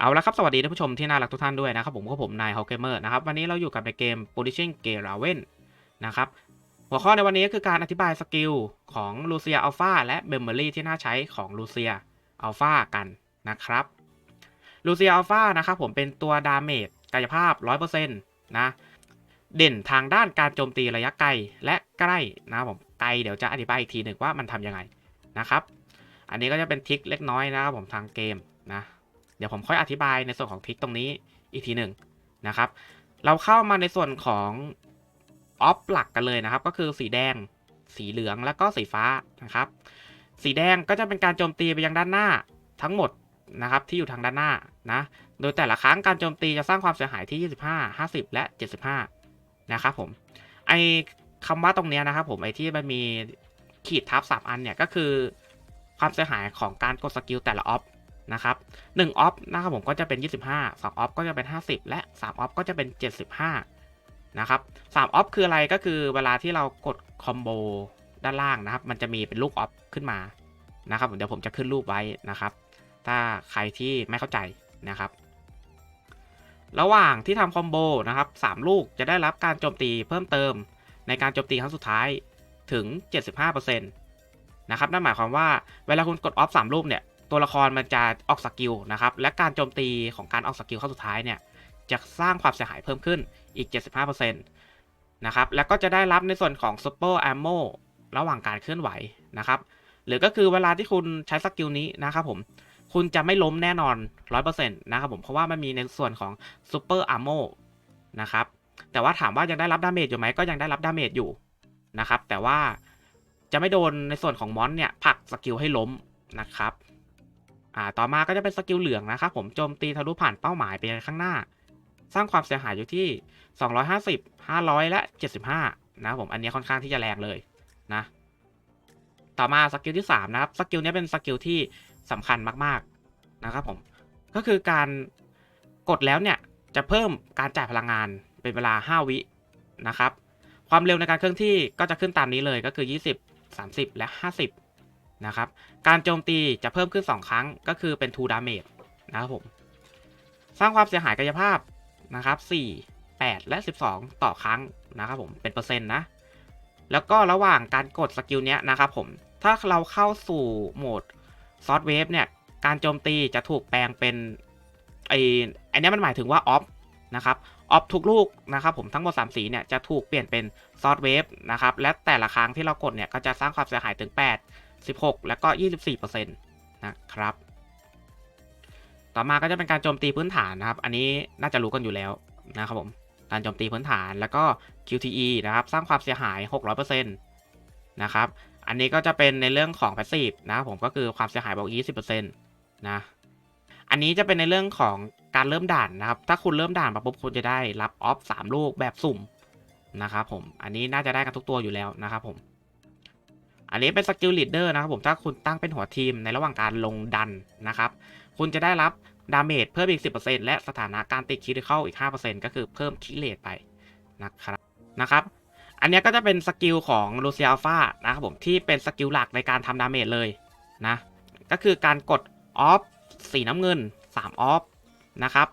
เอาละครับ สวัสดีท่านผู้ชมที่น่ารักทุกท่านด้วยนะครับผมก็ผมนายฮอเกเมอร์นะครับวันนี้เราอยู่กับในเกม Polishing g a r a v e n นะครับหัวข้อในวันนี้ก็คือการอธิบายสกิลของ Lucia Alpha และ Memory ที่น่าใช้ของ Lucia Alpha กันนะครับ Lucia Alpha นะครับผมเป็นตัวดาเมจกายภาพ 100%นะเด่นทางด้านการโจมตีระยะไกลและใกล้นะผมไกลเดี๋ยวจะอธิบายอีกทีหนึ่งว่ามันทำยังไงนะครับ อันนี้ก็จะเป็นทริคเล็กน้อยนะครับผมทางเกมนะ เดี๋ยวผมค่อยอธิบายในส่วนของทริคตรงนี้อีกทีหนึ่งนะครับ เราเข้ามาในส่วนของออฟหลักกันเลยนะครับ ก็คือสีแดง สีเหลืองแล้วก็สีฟ้านะครับ สีแดงก็จะเป็นการโจมตีไปยังด้านหน้าทั้งหมดนะครับที่อยู่ทางด้านหน้านะ โดยแต่ละครั้งการโจมตีจะสร้างความเสียหายที่ 25 50 และ 75 นะครับผม ไอคำว่าตรงนี้นะครับผมไอที่มันมีขีดทับสามอันเนี่ยก็คือความเสียหายของการกดสกิลแต่ละออฟ นะครับ1ออฟนะครับผมก็จะเป็น 25 2ออฟก็จะเป็น 50 และ3ออฟก็จะเป็น 75นะครับ3ออฟคืออะไรก็คือเวลาที่เรากดคอมโบด้านล่างนะครับ มันจะมีเป็นลูกออฟขึ้นมานะครับเดี๋ยวผมจะขึ้นรูปไว้นะครับ ถ้าใครที่ไม่เข้าใจนะครับ ระหว่างที่ทำคอมโบนะครับ3ลูกจะได้รับการโจมตีเพิ่มเติมในการโจมตีครั้งสุดท้ายถึง 75%นะครับนั่นหมายความว่าเวลาคุณกดออฟ3ลูกเนี่ย ตัวละครมันจะออกสกิลนะครับ และการโจมตีของการออกสกิลครั้งสุดท้ายเนี่ย จะสร้างความเสียหายเพิ่มขึ้นอีก 75%นะครับ แล้วก็จะได้รับในส่วนของ Super Ammo ระหว่างการเคลื่อนไหวนะครับ หรือก็คือเวลาที่คุณใช้สกิลนี้นะครับผม คุณจะไม่ล้มแน่นอน 100%นะครับผม เพราะว่ามันมีในส่วนของ Super Ammo นะครับ แต่ว่าถามว่ายังได้รับดาเมจอยู่ไหม ก็ยังได้รับดาเมจอยู่นะครับ แต่ว่าจะไม่โดนในส่วนของมอนเนี่ยผลักสกิลให้ล้มนะครับ อ่าต่อมาก็จะเป็นสกิลเหลืองนะครับผมโจมตีทะลุผ่านเป้าหมายไปข้างหน้า สร้างความเสียหายอยู่ที่ 250 500 และ 75 นะผมอันนี้ค่อนข้างที่จะแรงเลยนะต่อมาสกิลที่3นะครับสกิลนี้เป็นสกิลที่สำคัญมากๆนะครับผมก็คือการกดแล้วเนี่ยจะเพิ่มการจ่ายพลังงานเป็นเวลา 5 วินะครับความเร็วในการเคลื่อนที่ก็จะขึ้นตามนี้เลยก็คือ 20 30 และ 50 นะครับ การโจมตีจะเพิ่มขึ้น 2 ครั้งก็คือเป็น 2 damage นะครับผม สร้างความเสียหายกายภาพนะครับ 4 8 และ 12 ต่อครั้งนะครับผม เป็นเปอร์เซ็นต์นะ แล้วก็ระหว่างการกดสกิลเนี้ยนะครับผม ถ้าเราเข้าสู่โหมดซอสเวฟเนี่ย การโจมตีจะถูกแปลงเป็นไอ้ไอันนี้มันหมายถึงว่าออฟนะครับ ออฟทุกลูกนะครับผมทั้งหมด 3 สีเนี่ยจะถูกเปลี่ยนเป็นซอสเวฟนะครับ และแต่ละครั้งที่เรากดเนี่ยก็จะสร้างความเสียหายถึง 8 16 แล้วก็ 24%นะครับ ต่อมาก็จะเป็นการโจมตีพื้นฐานนะครับ อันนี้น่าจะรู้กันอยู่แล้วนะครับผม การโจมตีพื้นฐานแล้วก็ QTE นะครับ สร้างความเสียหาย 600%นะครับ อันนี้ก็จะเป็นในเรื่องของ Passive นะครับผมก็คือความเสียหายบอก20%นะอันนี้จะเป็นในเรื่องของการเริ่มด่านนะครับ ถ้าคุณเริ่มด่านมาปุ๊บคุณจะได้รับออฟ3ลูกแบบสุ่มนะครับผม อันนี้น่าจะได้กันทุกตัวอยู่แล้วนะครับผม อันนี้เป็นสกิลลีดเดอร์นะครับผมถ้าคุณตั้งเป็นหัวทีมในระหว่างการลงดันนะครับคุณจะได้รับดาเมจเพิ่มอีก 10%และสถานะการติดคิดเข้าอีก 5%ก็คือเพิ่มคิเลตไปนะครับนะครับ อันนี้ก็จะเป็นสกิลของลูเซียอัลฟานะครับผมที่เป็นสกิลหลักในการทำดาเมจเลยนะก็คือการกดออฟสีน้ำเงิน 3 ออฟนะครับ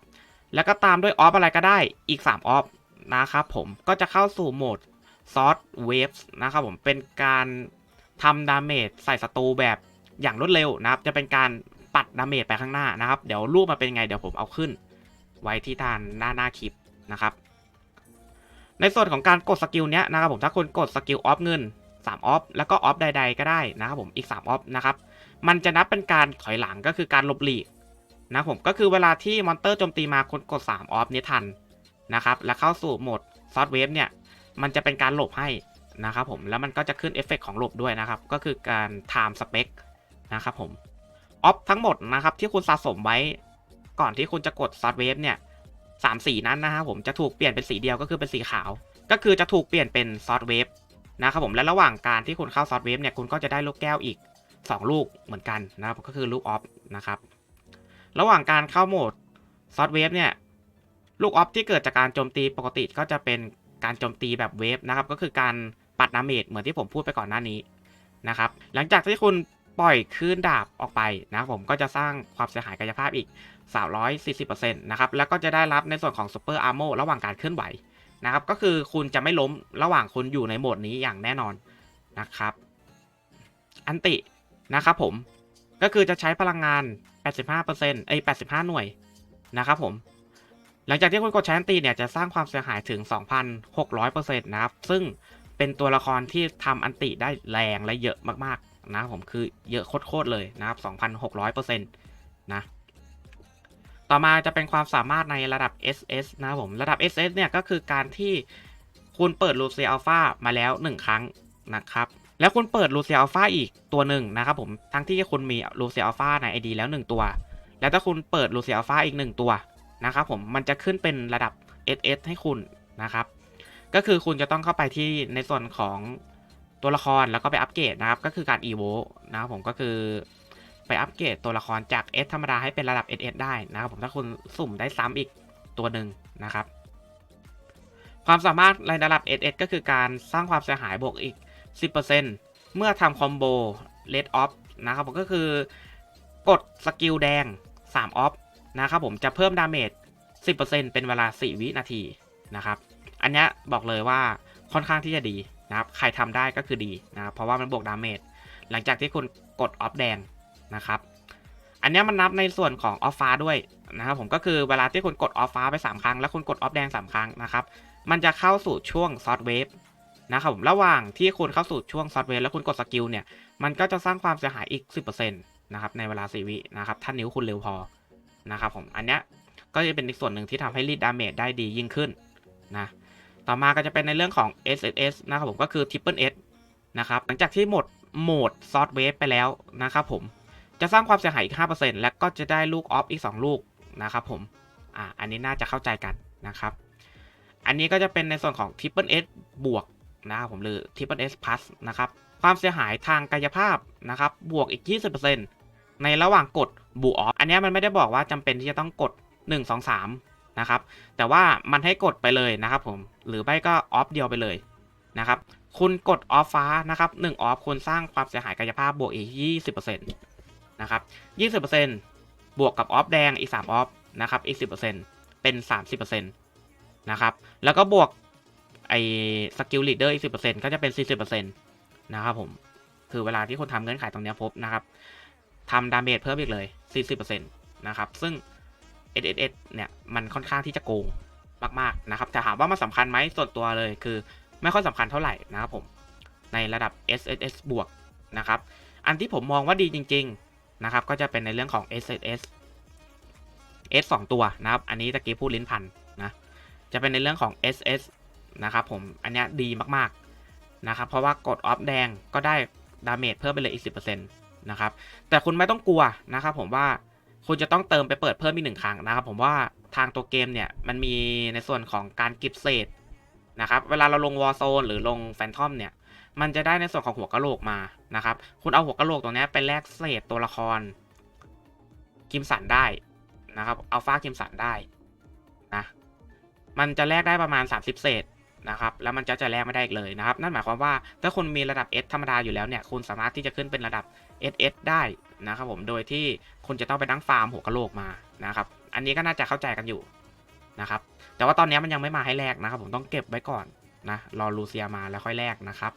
แล้วก็ตามด้วยออฟอะไรก็ได้อีก 3 ออฟนะครับผมก็จะเข้าสู่โหมดซอสเวฟนะครับผมเป็นการ ทำดาเมจใส่ศัตรูแบบอย่างรวดเร็วนะครับ จะเป็นการปัดดาเมจไปข้างหน้านะครับ เดี๋ยวรูปมาเป็นไงเดี๋ยวผมเอาขึ้น ไว้ที่ทานหน้าหน้าคลิปนะครับ ในส่วนของการกดสกิลเนี้ยนะครับผมถ้าคุณกดสกิลออฟเงิน3ออฟแล้วก็ออฟใด ๆ ก็ได้นะครับผมอีก3ออฟนะครับมันจะนับเป็นการถอยหลังก็คือการหลบหลีกนะผมก็คือเวลาที่มอนเตอร์โจมตีมาคุณกด3ออฟนี้ทันนะครับ แล้วเข้าสู่โหมดซอสเวฟเนี่ย มันจะเป็นการหลบให้ นะครับผมแล้วมันก็จะขึ้นเอฟเฟกของหลบด้วยนะครับ ก็คือการ time spec นะครับผมออฟทั้งหมดนะครับที่คุณสะสมไว้ก่อนที่คุณจะกดซอสเวฟเนี่ยสามสีนั้นนะครับผมจะถูกเปลี่ยนเป็นสีเดียวก็คือเป็นสีขาว ก็คือจะถูกเปลี่ยนเป็นซอสเวฟนะครับผมและระหว่างการที่คุณเข้าซอสเวฟเนี่ยคุณก็จะได้ลูกแก้วอีก 2 ลูกเหมือนกันนะครับก็คือลูกออฟนะครับระหว่างการเข้าโหมดซอสเวฟเนี่ยลูกออฟที่เกิดจากการโจมตีปกติก็จะเป็นการโจมตีแบบเวฟนะครับก็คือการ ปัดดาเมจเหมือนที่ผมพูดไปก่อนหน้านี้นะครับ หลังจากที่คุณปล่อยคลื่นดาบออกไปนะผมก็จะสร้างความเสียหายกายภาพอีก 340%นะครับ แล้วก็จะได้รับในส่วนของซูเปอร์อาร์โมระหว่างการเคลื่อนไหวนะครับ ก็คือคุณจะไม่ล้มระหว่างคุณอยู่ในโหมดนี้อย่างแน่นอนนะครับ อันตินะครับผม ก็คือจะใช้พลังงาน 85%เอ้ย85 หน่วยนะครับผม หลังจากที่คุณกดใช้อันตีเนี่ยจะสร้างความเสียหายถึง 2,600%นะครับ ซึ่ง เป็นตัวละครที่ทำอันติได้แรงและเยอะมากๆนะครับผมคือเยอะโคตรๆเลยนะครับ 2,600%นะต่อมาจะเป็นความสามารถในระดับ SS นะครับผมระดับ SS เนี่ยก็คือการที่คุณเปิดลูเซียอัลฟามาแล้ว 1 ครั้งนะครับแล้วคุณเปิดลูเซียอัลฟาอีกตัวหนึ่งนะครับผมทั้งที่คุณมีลูเซียอัลฟาใน ID แล้ว 1 ตัว แล้วถ้าคุณเปิดลูเซียอัลฟาอีก 1 ตัวนะครับผมมันจะขึ้นเป็นระดับ SS ให้คุณนะครับ ก็คือคุณจะต้องเข้าไปที่ในส่วนของตัวละครแล้วก็ไปอัปเกรดนะครับ ก็คือการ EVO นะครับผมก็คือไปอัปเกรดตัวละครจาก S ธรรมดาให้เป็นระดับ SS ได้นะครับผมถ้าคุณสุ่มได้ซ้ำอีกตัวหนึ่งนะครับ ความสามารถในระดับ SS ก็คือการสร้างความเสียหายบวกอีก 10%เมื่อทำคอมโบ Red Off นะครับผมก็คือกดสกิลแดง 3 ออฟนะครับผมจะเพิ่มดาเมจ10%เป็นเวลา 4 วินาทีนะครับ อันนี้บอกเลยว่าค่อนข้างที่จะดีนะครับ ใครทำได้ก็คือดีนะครับเพราะว่ามันบวกดาเมจหลังจากที่คุณกดออฟแดงนะครับ อันนี้มันนับในส่วนของออฟฟ้าด้วยนะครับผมก็คือเวลาที่คุณกดออฟฟ้าไป 3 ครั้ง แล้วคุณกดออฟแดง 3 ครั้งนะครับ มันจะเข้าสู่ช่วงซอสเวฟนะครับผมระหว่างที่คุณเข้าสู่ช่วงซอสเวฟแล้วคุณกดสกิลเนี่ยมันก็จะสร้างความเสียหายอีก 10%นะครับในเวลา4วินะครับถ้านิ้วคุณเร็วพอนะครับผมอันนี้ก็จะเป็นอีกส่วนหนึ่งที่ทำให้รีดดาเมจได้ดียิ่งขึ้นนะ ต่อมาก็จะเป็นในเรื่องของ SSS นะครับผมก็คือ Triple S นะครับหลังจากที่หมดโหมดซอสเวฟไปแล้วนะครับผมจะสร้างความเสียหายอีก 5%และก็จะได้ลูกออฟอีก 2 ลูกนะครับผมอ่าอันนี้น่าจะเข้าใจกันนะครับ อันนี้ก็จะเป็นในส่วนของ Triple S บวกนะครับผมหรือ Triple S Plus นะครับความเสียหายทางกายภาพนะครับบวกอีก 20%ในระหว่างกดบูออฟอันนี้มันไม่ได้บอกว่าจำเป็นที่จะต้องกด 1 2 3 นะครับ แต่ว่ามันให้กดไปเลยนะครับผม หรือไม่ก็ออฟเดียวไปเลยนะครับ คุณกดออฟฟ้านะครับ1ออฟคุณสร้างความเสียหายกายภาพบวกอีก20%นะครับ20%บวกกับออฟแดงอีก3ออฟนะครับอีก10%เป็น30%นะครับ แล้วก็บวกไอ้สกิลลีดเดอร์อีก10%ก็จะเป็น40%นะครับผม คือเวลาที่คนทำเงื่อนไขตรงเนี้ยพบนะครับทำดาเมจเพิ่มอีกเลย 40%นะครับ ซึ่ง SSS เนี่ยมันค่อนข้างที่จะโกงมากๆนะครับแต่ถามว่ามันสำคัญไหมส่วนตัวเลยคือไม่ค่อยสำคัญเท่าไหร่นะครับผมในระดับ SSS บวกนะครับอันที่ผมมองว่าดีจริง ๆนะครับก็จะเป็นในเรื่องของ SSS S 2ตัวนะครับอันนี้ตะกี้พูดลิ้นพันนะจะเป็นในเรื่องของ SS นะครับผมอันนี้ดีมากๆนะครับเพราะว่ากดออฟแดงก็ได้ดาเมจเพิ่มไปเลยอีก 10%นะครับแต่คุณไม่ต้องกลัวนะครับผมว่า คุณจะต้องเติมไปเปิดเพิ่มอีกหนึ่งครั้งนะครับ ผมว่าทางตัวเกมเนี่ยมันมีในส่วนของการเก็บเศษนะครับ เวลาเราลงวอ r z โซนหรือลงแฟนทอมเนี่ย มันจะได้ในส่วนของหัวกะโหลกมานะครับ คุณเอาหัวกะโหลกตรงนี้ไปแลกเศษตัวละครคิมสันได้นะครับอัลฟาคิมสันได้นะ มันจะแลกได้ประมาณ 30 เศษนะครับ แล้วมันจะจะแลกไม่ได้อีกเลยนะครับ นั่นหมายความว่าถ้าคุณมีระดับ S ธรรมดาอยู่แล้วเนี่ย คุณสามารถที่จะขึ้นเป็นระดับ SS ได้ นะครับผมโดยที่คุณจะต้องไปนั่งฟาร์มหัวกะโหลกมานะครับอันนี้ก็น่าจะเข้าใจกันอยู่นะครับแต่ว่าตอนนี้มันยังไม่มาให้แลกนะครับ ผมต้องเก็บไว้ก่อนนะรอลูเซียมาแล้วค่อยแลกนะครับ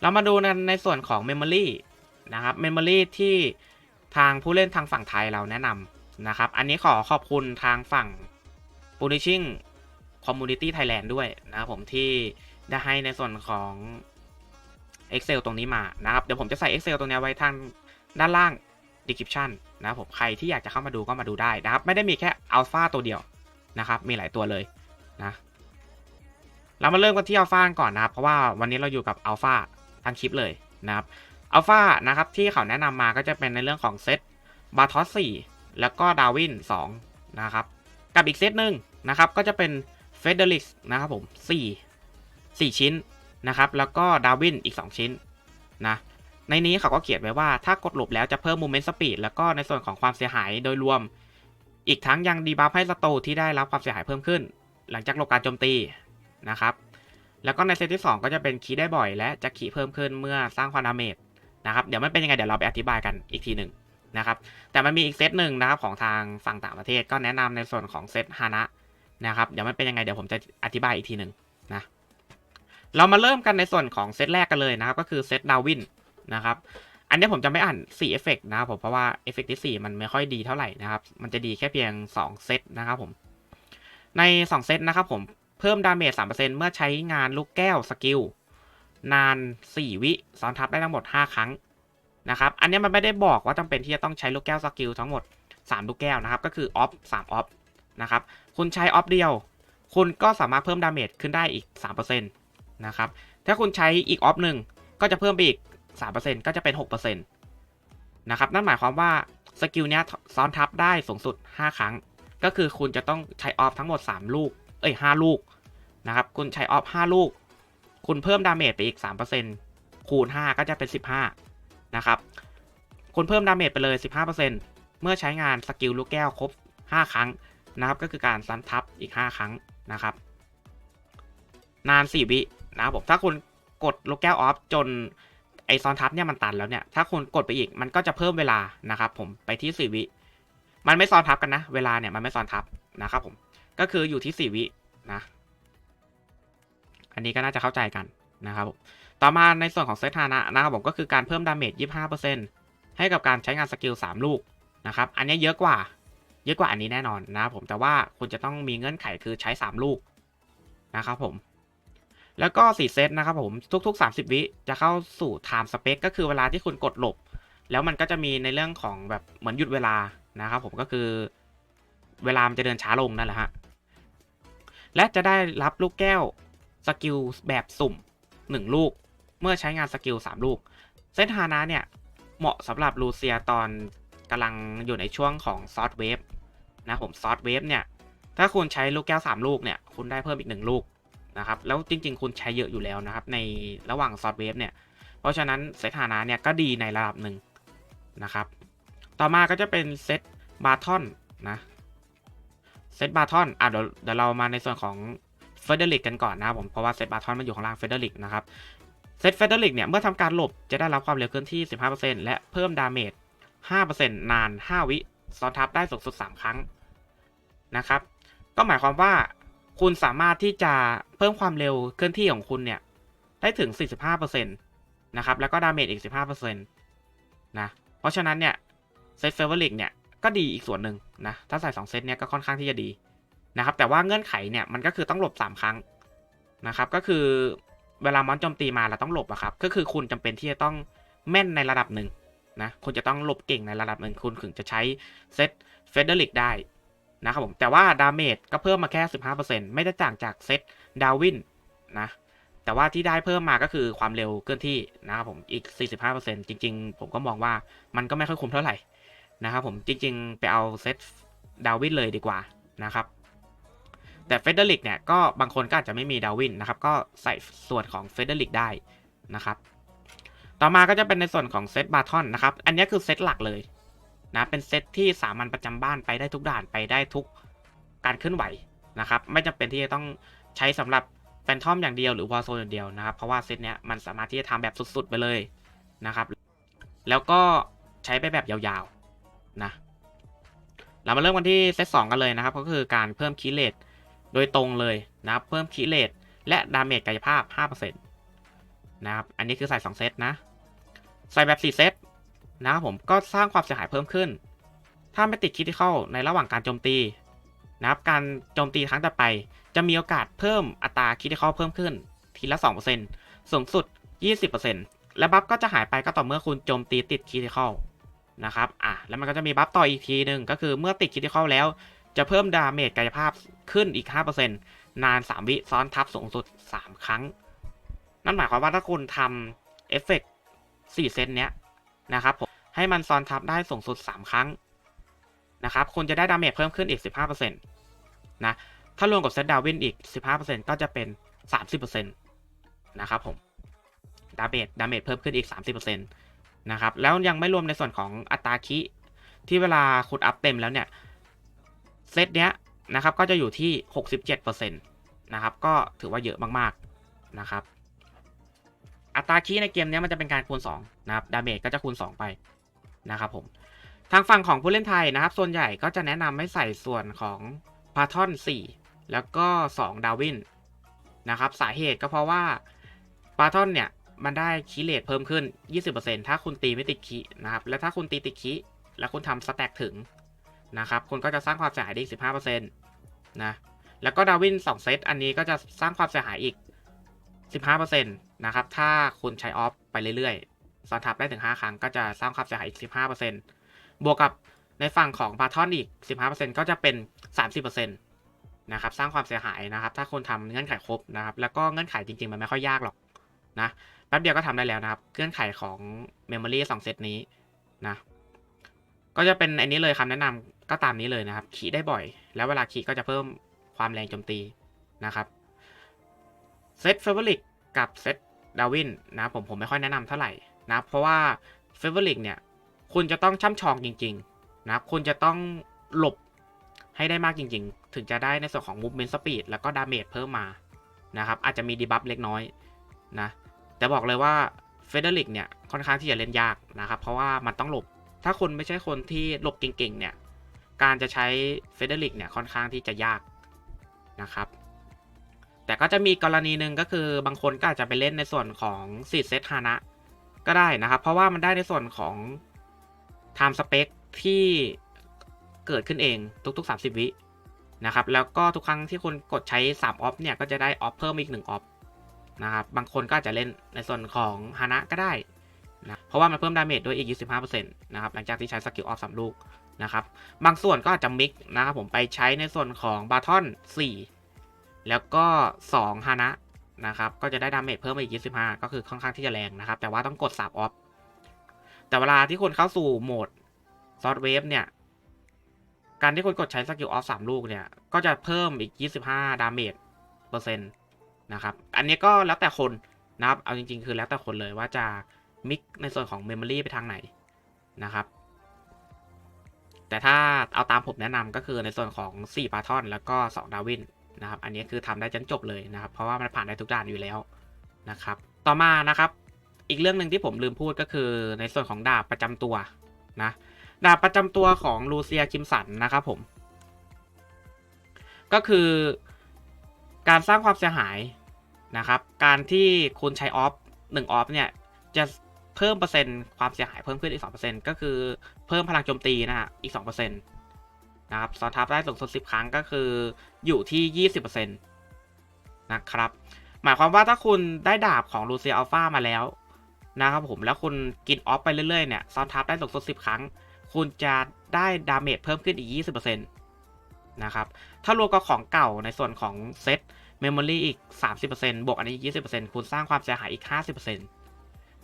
เรามาดูในในส่วนของ Memory นะครับ Memory ที่ทางผู้เล่นทางฝั่งไทยเราแนะนำนะครับ อันนี้ขอขอบคุณทางฝั่ง Punishing Community Thailand ด้วยนะครับผมที่ได้ให้ในส่วนของ Excel ตรงนี้มานะครับเดี๋ยวผมจะใส่ Excel ตรงนี้ไว้ทางด้านล่าง description นะครับผมใครที่อยากจะเข้ามาดูก็มาดูได้นะครับไม่ได้มีแค่ Alpha ตัวเดียวนะครับมีหลายตัวเลยนะเรามาเริ่มกันที่ Alpha ก่อนนะครับ เพราะว่าวันนี้เราอยู่กับ Alpha ทั้งคลิปเลยนะครับ Alpha นะครับที่เขาแนะนำมาก็จะเป็นในเรื่องของเซตบาทอส4แล้วก็ดาวิน2นะครับกับอีกเซตหนึ่งนะครับก็จะเป็นเฟเดริกนะครับผม4 4 ชิ้น นะครับ แล้วก็ดาวินอีก 2 ชิ้นนะ ในนี้เขาก็เขียนไว้ว่าถ้ากดหลบแล้วจะเพิ่มมูเมนต์สปีดแล้วก็ในส่วนของความเสียหายโดยรวม อีกทั้งยังดีบัฟให้สโตที่ได้รับความเสียหายเพิ่มขึ้น หลังจากหลบการโจมตีนะครับ แล้วก็ในเซตที่ 2 ก็จะเป็นคีได้บ่อย และจะคีเพิ่มขึ้นเมื่อสร้างความดาเมจนะครับ เดี๋ยวมันเป็นยังไงเดี๋ยวเราไปอธิบายกันอีกทีหนึ่งนะครับ แต่มันมีอีกเซตหนึ่งนะครับของทางฝั่งต่างประเทศก็แนะนำในส่วนของเซตฮานะนะครับ เดี๋ยวมันเป็นยังไงเดี๋ยวผมจะอธิบายอีกทีหนึ่งนะ เรามาเริ่มกันในส่วนของเซตแรกกันเลยนะครับ ก็คือเซตดาวินนะครับ อันนี้ผมจะไม่อ่าน4เอฟเฟกนะครับผมเพราะว่าเอฟเฟกที่4มันไม่ค่อยดีเท่าไหร่นะครับ มันจะดีแค่เพียง 2 เซตนะครับผม ใน 2 เซตนะครับผมเพิ่มดาเมจ3%เมื่อใช้งานลูกแก้วสกิลนาน 4 วิซ้อนทับได้ทั้งหมด 5 ครั้งนะครับ อันนี้มันไม่ได้บอกว่าจำเป็นที่จะต้องใช้ลูกแก้วสกิลทั้งหมด 3 ลูกแก้วนะครับ ก็คือออฟ3ออฟนะครับ คุณใช้ออฟเดียว คุณก็สามารถเพิ่มดาเมจขึ้นได้อีก 3%นะครับ ถ้าคุณใช้อีกออฟหนึ่งก็จะเพิ่มไปอีก 3%ก็จะเป็น 6%นะครับ นั่นหมายความว่าสกิลเนี้ยซ้อนทับได้สูงสุด 5 ครั้ง ก็คือคุณจะต้องใช้ออฟทั้งหมด 3 ลูก เอ้ย 5 ลูกนะครับ คุณใช้ออฟ 5 ลูก คุณเพิ่มดาเมจไปอีก 3%คูณ 5 ก็จะเป็น 15 นะครับ คุณเพิ่มดาเมจไปเลย 15%เมื่อใช้งานสกิลลูกแก้วครบ 5 ครั้งนะครับ ก็คือการซ้ำทับอีก 5 ครั้งนะครับ นาน 4 วิ นะครับผมถ้าคุณกดลูกแก้วออฟจนไอซอนทับเนี่ยมันตันแล้วเนี่ยถ้าคุณกดไปอีกมันก็จะเพิ่มเวลานะครับผมไปที่ 4 วิ มันไม่ซ้อนทับกันนะ เวลาเนี่ยมันไม่ซ้อนทับนะครับผมก็คืออยู่ที่ 4 วินะ อันนี้ก็น่าจะเข้าใจกันนะครับผมต่อมาในส่วนของเซตฮานะนะครับผมก็คือการเพิ่มดาเมจ 25%ให้กับการใช้งานสกิล 3 ลูกนะครับอันนี้เยอะกว่า เยอะกว่าอันนี้แน่นอนนะครับผมแต่ว่าคุณจะต้องมีเงื่อนไขคือใช้ 3 ลูกนะครับผม แล้วก็4เซตนะครับผมทุก ๆ 30 วิจะเข้าสู่ time spec ก็คือเวลาที่คุณกดหลบ แล้วมันก็จะมีในเรื่องของแบบเหมือนหยุดเวลานะครับผมก็คือเวลามันจะเดินช้าลงนั่นแหละฮะและจะได้รับลูกแก้วสกิลแบบสุ่ม 1 ลูก เมื่อใช้งานสกิล3ลูก เซตฮานะเนี่ยเหมาะสำหรับลูเซียตอนกำลังอยู่ในช่วงของซอสเวฟนะผมซอสเวฟเนี่ยถ้าคุณใช้ลูกแก้ว 3 ลูกเนี่ยคุณได้เพิ่มอีก 1 ลูก นะครับ แล้วจริง ๆ คุณใช้เยอะอยู่แล้วนะครับ ในระหว่างซอสเวฟเนี่ย เพราะฉะนั้นเซตฮานะเนี่ยก็ดีในระดับหนึ่งนะครับ ต่อมาก็จะเป็นเซตบาทอนนะ เซตบาทอนอะเดี๋ยวเดี๋ยวเรามาในส่วนของเฟเดริกกันก่อนนะผม เพราะว่าเซตบาทอนมันอยู่ข้างล่างเฟเดริกนะครับ เซตเฟเดริกเนี่ย เมื่อทำการหลบจะได้รับความเร็วเคลื่อนที่ 15%และเพิ่มดาเมจ 5%นาน 5 วิซ้อนทับได้สูงสุด 3 ครั้งนะครับ ก็หมายความว่า คุณสามารถที่จะเพิ่มความเร็วเคลื่อนที่ของคุณเนี่ย ได้ถึง 45%นะครับ แล้วก็ดาเมจอีก 15%นะ เพราะฉะนั้นเนี่ยเซตเฟเวอร์ลิกเนี่ยก็ดีอีกส่วนหนึ่งนะ ถ้าใส่ 2 เซตเนี่ยก็ค่อนข้างที่จะดีนะครับ แต่ว่าเงื่อนไขเนี่ยมันก็คือต้องหลบ 3 ครั้งนะครับ ก็คือเวลามอนโจมตีมาเราต้องหลบอะครับ ก็คือคุณจำเป็นที่จะต้องแม่นในระดับหนึ่งนะ คุณจะต้องหลบเก่งในระดับหนึ่งคุณถึงจะใช้เซตเฟเดริกได้ นะครับผมแต่ว่าดาเมจก็เพิ่มมาแค่ 15%ไม่ได้ต่างจากเซตดาวินนะแต่ว่าที่ได้เพิ่มมาก็คือความเร็วเคลื่อนที่นะครับผมอีก 45%จริง ๆ ผมก็มองว่ามันก็ไม่ค่อยคุ้มเท่าไหร่นะครับผมจริง ๆ ไปเอาเซตดาวินเลยดีกว่านะครับแต่เฟเดริกเนี่ยก็บางคนก็อาจจะไม่มีดาวินนะครับก็ใส่ส่วนของเฟเดริกได้นะครับต่อมาก็จะเป็นในส่วนของเซตบาทอนนะครับอันนี้คือเซตหลักเลย นะเป็นเซตที่สามัญประจำบ้านไปได้ทุกด่านไปได้ทุกการเคลื่อนไหวนะครับไม่จำเป็นที่จะต้องใช้สำหรับแฟนทอมอย่างเดียวหรือวอลโซนอย่างเดียวนะครับ เพราะว่าเซตเนี้ยมันสามารถที่จะทำแบบสุดๆไปเลยนะครับ แล้วก็ใช้ไปแบบยาวๆนะเรามาเริ่มกันที่เซตสกันเลยนะครับ ก็คือการเพิ่มคีเลตโดยตรงเลยนะครับเพิ่มคีเลตและดาเมจกายภาพ 5%นะครับ อันนี้คือใส่ 2 เซตนะ ใส่แบบ 4 เซต นะครับผมก็สร้างความเสียหายเพิ่มขึ้น ถ้าไม่ติดคิดที่เข้าในระหว่างการโจมตีนะครับการโจมตีครั้งต่อไป จะมีโอกาสเพิ่มอัตราคิดที่เข้าเพิ่มขึ้น ทีละ 2%สูงสุด 20%และบัฟก็จะหายไปก็ต่อเมื่อคุณโจมตีติดคิดที่เข้านะครับอะแล้วมันก็จะมีบัฟต่ออีกทีหนึ่งก็คือเมื่อติดคิดที่เข้าแล้ว จะเพิ่มดาเมจกายภาพขึ้นอีก 5%นาน 3 วิซ้อนทับสูงสุด 3 ครั้ง นั่นหมายความว่าถ้าคุณทำเอฟเฟกต์4เซนเนี้ยนะครับผม ให้มันซ้อนทับได้สูงสุด 3 ครั้งนะครับคุณจะได้ดาเมจเพิ่มขึ้นอีก 15%นะถ้ารวมกับเซตดาวินอีก 15%ก็จะเป็น 30%นะครับผมดาเมจดาเมจเพิ่มขึ้นอีก 30%นะครับแล้วยังไม่รวมในส่วนของอัตราคิ ที่เวลาคุณอัพเต็มแล้วเนี่ยเซตเนี้ยนะครับก็จะอยู่ที่ 67%นะครับก็ถือว่าเยอะมากๆนะครับอัตราคีย์ในเกมเนี้ยมันจะเป็นการคูณ2นะครับดาเมจก็จะคูณ 2 ไป นะครับผมทางฝั่งของผู้เล่นไทยนะครับ ส่วนใหญ่ก็จะแนะนำให้ใส่ส่วนของพาทอน4 แล้วก็ 2 ดาวินนะครับ สาเหตุก็เพราะว่าปาทอนเนี่ย มันได้คีย์เลทเพิ่มขึ้น 20%ถ้าคุณตีไม่ติดคีย์นะครับ และถ้าคุณตีติดคีย์แล้วคุณทำสแต็กถึงนะครับ คุณก็จะสร้างความเสียหายได้อีก15%นะ แล้วก็ดาวิน2เซตอันนี้ก็จะสร้างความเสียหายอีก 15%นะครับ ถ้าคุณใช้ออฟไปเรื่อยๆ ซ้อนทับได้ถึง 5 ครั้งก็จะสร้างความเสียหายอีก 15%บวกกับในฝั่งของพาทอนอีก 15%ก็จะเป็น 30%นะครับสร้างความเสียหายนะครับ ถ้าคุณทำเงื่อนไขครบนะครับ แล้วก็เงื่อนไขจริงๆ มันไม่ค่อยยากหรอกนะแป๊บเดียวก็ทำได้แล้วนะครับ เงื่อนไขของ Memory 2 เซตนี้นะก็จะเป็นอันนี้เลยคำแนะนำก็ตามนี้เลยนะครับขี่ได้บ่อย แล้วเวลาขี่ก็จะเพิ่มความแรงโจมตีนะครับเซตเฟเวอริกกับเซตดาวินนะผมผมไม่ค่อยแนะนำเท่าไหร่ นะเพราะว่าเฟเวอร์ลิกเนี่ยคุณจะต้องช่ำชองจริงๆนะคุณจะต้องหลบให้ได้มากจริงๆ ถึงจะได้ในส่วนของ movement speed แล้วก็ดาเมจเพิ่มมานะครับอาจจะมีดีบัฟเล็กน้อยนะแต่บอกเลยว่าเฟเดริกเนี่ยค่อนข้างที่จะเล่นยากนะครับเพราะว่ามันต้องหลบ ถ้าคุณไม่ใช่คนที่หลบเก่งๆเนี่ยการจะใช้เฟเดริกเนี่ยค่อนข้างที่จะยากนะครับแต่ก็จะมีกรณีหนึ่งก็คือบางคนก็อาจจะไปเล่นในส่วนของซีเซตฮานะ ก็ได้นะครับ เพราะว่ามันได้ในส่วนของ time spec ที่เกิดขึ้นเองทุก ๆ 30 วินะครับ แล้วก็ทุกครั้งที่คุณกดใช้ 3 ออฟเนี่ย ก็จะได้ออฟเพิ่มอีก 1 ออฟนะครับ บางคนก็อาจจะเล่นในส่วนของฮานะก็ได้นะเพราะว่ามันเพิ่มดาเมจด้วยอีก 25%นะครับ หลังจากที่ใช้สกิลออฟสามลูกนะครับ บางส่วนก็อาจจะมิกนะครับผมไปใช้ในส่วนของบาทอน4แล้วก็ 2 ฮานะ นะครับก็จะได้ดาเมจเพิ่มมาอีก 25 ก็คือค่อนข้างที่จะแรงนะครับ แต่ว่าต้องกด3ออฟ แต่เวลาที่คุณเข้าสู่โหมดซอสเวฟเนี่ย การที่คุณกดใช้สกิลออฟสามลูกเนี่ย ก็จะเพิ่มอีก 25 ดาเมจเปอร์เซ็นต์นะครับ อันนี้ก็แล้วแต่คนนะครับ เอาจริงๆ คือแล้วแต่คนเลยว่าจะมิกในส่วนของเมมโมรีไปทางไหนนะครับ แต่ถ้าเอาตามผมแนะนำก็คือในส่วนของ 4 ปาทอน แล้วก็ 2 ดาวิน นะครับ อันนี้คือทำได้จนจบเลยนะครับ เพราะว่ามันผ่านได้ทุกด่านอยู่แล้วนะครับ ต่อมานะครับ อีกเรื่องหนึ่งที่ผมลืมพูดก็คือในส่วนของดาบประจำตัวนะ ดาบประจำตัวของลูเซียคิมสันนะครับผม ก็คือการสร้างความเสียหายนะครับ การที่คุณใช้ออฟหนึ่งออฟเนี่ยจะเพิ่มเปอร์เซ็นต์ความเสียหายเพิ่มขึ้นอีก 2%ก็คือเพิ่มพลังโจมตีนะฮะอีก 2%น นะครับซ้อนทับได้สูงสุด10 ครั้งก็คืออยู่ที่ 20%นะครับ หมายความว่าถ้าคุณได้ดาบของลูเซียอัลฟามาแล้วนะครับผมแล้วคุณกินออฟไปเรื่อยๆเนี่ยซ้อนทับได้สูงสุด10 ครั้ง คุณจะได้ดาเมจเพิ่มขึ้นอีก 20%นะครับ ถ้ารวมกับของเก่าในส่วนของเซตเมมโมรีอีก 30%บวกอันนี้ 20%คุณสร้างความเสียหายอีก 50%น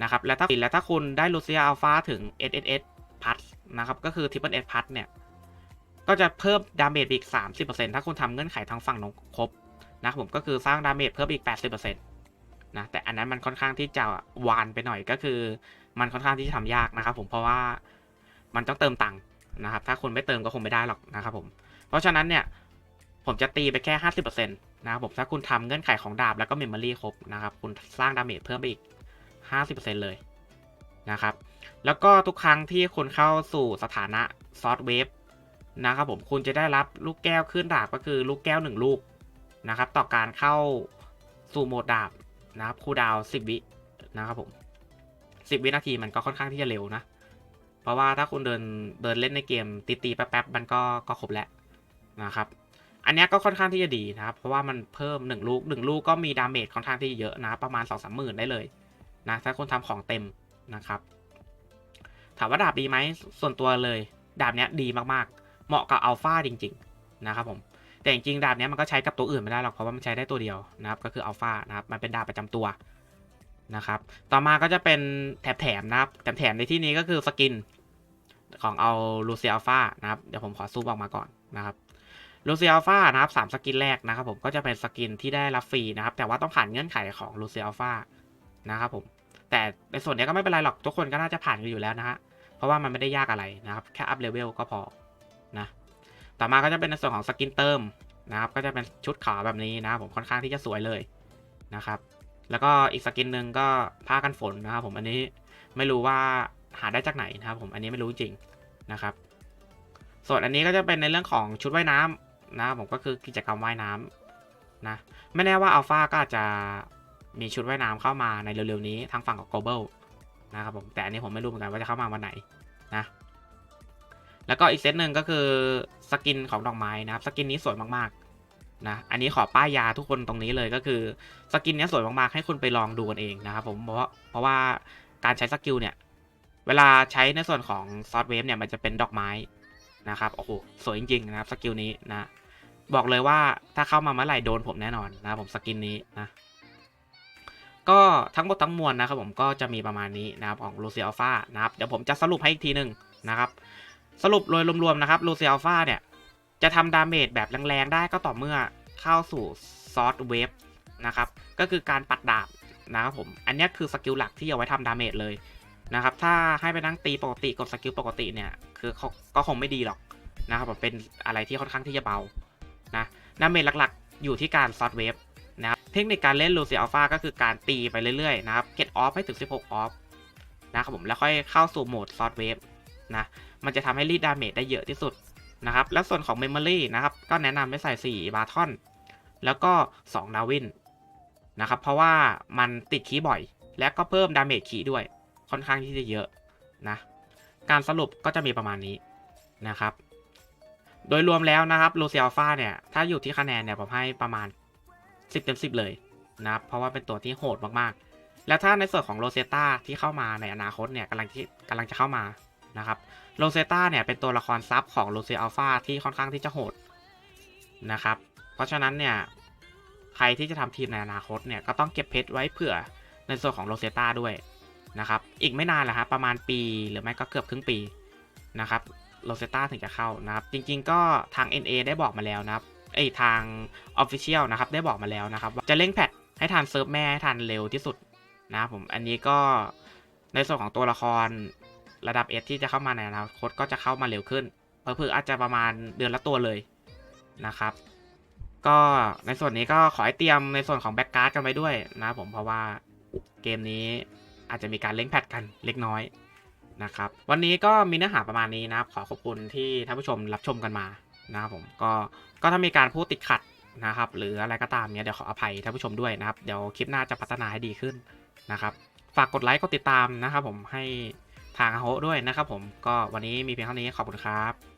ะครับ และถ้าและถ้าคุณได้ลูเซียอัลฟาถึง SSS พัทนะครับ ก็คือ Triple S พัทเนี่ย ก็จะเพิ่มดาเมจอีก 30%ถ้าคุณทำเงื่อนไขทางฝั่งนงครบนะครับผมก็คือสร้างดาเมจเพิ่มอีก 80%นะแต่อันนั้นมันค่อนข้างที่จะวานไปหน่อยก็คือ มันค่อนข้างที่จะทำยากนะครับผมเพราะว่ามันต้องเติมตังค์นะครับ ถ้าคุณไม่เติมก็คงไม่ได้หรอกนะครับผม เพราะฉะนั้นเนี่ยผมจะตีไปแค่ 50%นะครับผมถ้าคุณทำเงื่อนไขของดาบแล้วก็เมมโมรี่ครบนะครับคุณสร้างดาเมจเพิ่มไปอีก 50%เลยนะครับ แล้วก็ทุกครั้งที่คุณเข้าสู่สถานะซอสเวฟ นะครับผมคุณจะได้รับลูกแก้วขึ้นดาบก็คือลูกแก้วหนึ่งลูกนะครับ ต่อการเข้าสู่โหมดดาบนะครับคูดาวน์10วินะครับผม10วินาทีมันก็ค่อนข้างที่จะเร็วนะ เพราะว่าถ้าคุณเดินเดินเล่นในเกมตีตีๆแป๊บๆมันก็ก็ครบแล้วนะครับ อันนี้ก็ค่อนข้างที่จะดีนะครับ เพราะว่ามันเพิ่ม 1 ลูก 1 ลูกก็มีดาเมจค่อนข้างที่เยอะนะประมาณ2 3หมื่นได้เลยนะถ้าคุณทำของเต็มนะครับ ถามว่าดาบดีไหมส่วนตัวเลย ดาบเนี้ยดีมากๆ เหมาะกับอัลฟาจริง ๆ นะครับผมแต่จริงๆดาบเนี้ยมันก็ใช้กับตัวอื่นไม่ได้หรอกเพราะว่ามันใช้ได้ตัวเดียวนะครับก็คืออัลฟานะครับมันเป็นดาบประจำตัวนะครับต่อมาก็จะเป็นแถบๆนะครับแถบๆในที่นี้ก็คือสกินของเอาลูเซียอัลฟานะครับเดี๋ยวผมขอซูมออกมาก่อนนะครับลูเซียอัลฟานะครับสามสกินแรกนะครับผมก็จะเป็นสกินที่ได้รับฟรีนะครับแต่ว่าต้องผ่านเงื่อนไขของลูเซียอัลฟานะครับผมแต่ในส่วนนี้ก็ไม่เป็นไรหรอกทุกคนก็น่าจะผ่านกันอยู่แล้วนะฮะเพราะว่ามันไม่ได้ยากอะไรนะครับแค่อัพเลเวลก็พอ ต่อมาก็จะเป็นในส่วนของสกินเติมนะครับ ก็จะเป็นชุดขาวแบบนี้นะผมค่อนข้างที่จะสวยเลยนะครับ แล้วก็อีกสกินหนึ่งก็ผ้ากันฝนนะครับ ผมอันนี้ไม่รู้ว่าหาได้จากไหนนะครับ ผมอันนี้ไม่รู้จริงนะครับ ส่วนอันนี้ก็จะเป็นในเรื่องของชุดว่ายน้ำนะครับผมก็คือกิจกรรมว่ายน้ำนะไม่แน่ว่าอัลฟาก็อาจจะมีชุดว่ายน้ำเข้ามาในเร็วๆนี้ทางฝั่งของ global นะครับผมแต่อันนี้ผมไม่รู้เหมือนกันว่าจะเข้ามาวันไหน แล้วก็อีกเซตหนึ่งก็คือสกินของดอกไม้นะครับ สกินนี้สวยมากๆนะ อันนี้ขอป้ายยาทุกคนตรงนี้เลยก็คือสกินนี้สวยมากๆ ให้คุณไปลองดูกันเองนะครับผม เพราะเพราะว่าการใช้สกิลเนี่ย เวลาใช้ในส่วนของซอสเวฟเนี่ยมันจะเป็นดอกไม้นะครับ โอ้โห สวยจริงๆนะครับสกิลนี้นะ บอกเลยว่าถ้าเข้ามาเมื่อไหร่โดนผมแน่นอนนะครับผมสกินนี้นะ ก็ทั้งหมดทั้งมวลนะครับผมก็จะมีประมาณนี้นะครับของลูเซียอัลฟานะครับ เดี๋ยวผมจะสรุปให้อีกทีหนึ่งนะครับ สรุปโดยรวมๆนะครับลูเซียอัลฟาเนี่ย จะทำดาเมจแบบแรงๆได้ก็ต่อเมื่อเข้าสู่ซอสเวฟนะครับ ก็คือการปัดดาบนะครับผม อันนี้คือสกิลหลักที่เอาไว้ทำดาเมจเลยนะครับ ถ้าให้ไปนั่งตีปกติกดสกิลปกติเนี่ย คือเขาก็คงไม่ดีหรอกนะครับผมเป็นอะไรที่ค่อนข้างที่จะเบานะดาเมจหลักๆ อยู่ที่การซอสเวฟนะครับเทคนิคการเล่นลูเซียอัลฟาก็คือการตีไปเรื่อยๆนะครับเก็ตออฟให้ถึง 16ออฟนะครับผมแล้วค่อยเข้าสู่โหมดซอสเวฟนะ มันจะทำให้รีดดาเมจได้เยอะที่สุดนะครับ แล้วส่วนของ Memory นะครับ ก็แนะนำให้ใส่ 4 บาทอน แล้วก็ 2 ดาวินนะครับ เพราะว่ามันติดคีบ่อย และก็เพิ่มดาเมจคีด้วย ค่อนข้างที่จะเยอะนะ การสรุปก็จะมีประมาณนี้นะครับ โดยรวมแล้วนะครับลูเซียอัลฟาเนี่ย ถ้าอยู่ที่คะแนนเนี่ยผมให้ประมาณ 10เต็ม10 เลยนะครับ เพราะว่าเป็นตัวที่โหดมากๆ แล้วถ้าในส่วนของโรเซตาที่เข้ามาในอนาคตเนี่ยกำลังที่กำลังจะเข้ามา นะครับโรเซตาเนี่ยเป็นตัวละครซับของลูเซอัลฟาที่ค่อนข้างที่จะโหดนะครับ เพราะฉะนั้นเนี่ยใครที่จะทำทีมในอนาคตเนี่ยก็ต้องเก็บเพชรไว้เผื่อในส่วนของโรเซตาด้วยนะครับ อีกไม่นานแหละครับประมาณปีหรือไม่ก็เกือบครึ่งปีนะครับโรเซตาถึงจะเข้านะครับ จริงๆก็ทาง NA ได้บอกมาแล้วนะครับไอทาง Official นะครับได้บอกมาแล้วนะครับว่าจะเร่งแพทให้ทันเซิร์ฟแม่ให้ทันเร็วที่สุดนะผมอันนี้ก็ในส่วนของตัวละคร ระดับ S ที่จะเข้ามาในอนาคตก็จะเข้ามาเร็วขึ้นเพิ่ออาจจะประมาณเดือนละตัวเลยนะครับ ก็ในส่วนนี้ก็ขอให้เตรียมในส่วนของแบ็กการ์ดกันไว้ด้วยนะผมเพราะว่าเกมนี้อาจจะมีการเล่งแพทกันเล็กน้อยนะครับ วันนี้ก็มีเนื้อหาประมาณนี้นะครับ ขอขอบคุณที่ท่านผู้ชมรับชมกันมานะครับผมก็ก็ถ้ามีการพูดติดขัดนะครับ หรืออะไรก็ตามเนี้ยเดี๋ยวขออภัยท่านผู้ชมด้วยนะครับ เดี๋ยวคลิปหน้าจะพัฒนาให้ดีขึ้นนะครับ ฝากกดไลค์กดติดตามนะครับผมให้ ทางโฮด้วยนะครับผมก็วันนี้มีเพียงเท่านี้ขอบคุณครับ